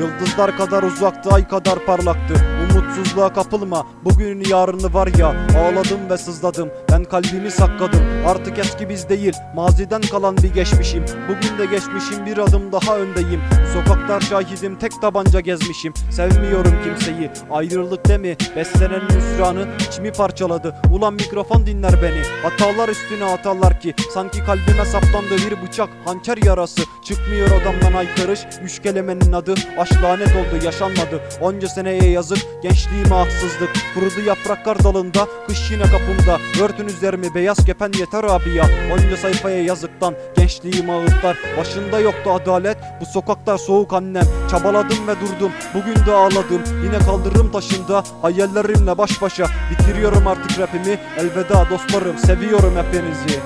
Yıldızlar kadar uzaktı ay kadar parlaktı. Umutsuzluğa kapılma bugünün yarını var ya. Ağladım ve sızladım ben kalbimi sakladım. Artık eski biz değil maziden kalan bir geçmişim. Bugün de geçmişim bir adım daha öndeyim. Sokaklar şahidim tek tabanca gezmişim. Sevmiyorum kimseyi ayrılık demi Beslenen hüsranı içimi parçaladı. Ulan mikrofon dinler beni. Hatalar üstüne hatalar ki Sanki kalbime saplandı bir bıçak. Hançer yarası Çıkmıyor odamdan aykırış. Üç kelimenin adı aşk lanet oldu yaşanmadı. Onca seneye yazık gençliğime haksızlık. Kurudu yapraklar dalında kış yine kapımda. Örtün üzerimi beyaz kepen yeter abi ya. Onca sayfaya yazıktan gençliğim ağıtlar. Başında yoktu adalet bu sokaklar soğuk annem. Çabaladım ve durdum bugün de ağladım. Yine kaldırım taşında hayallerimle baş başa. Bitiriyorum artık rapimi elveda dostlarım. Seviyorum hepinizi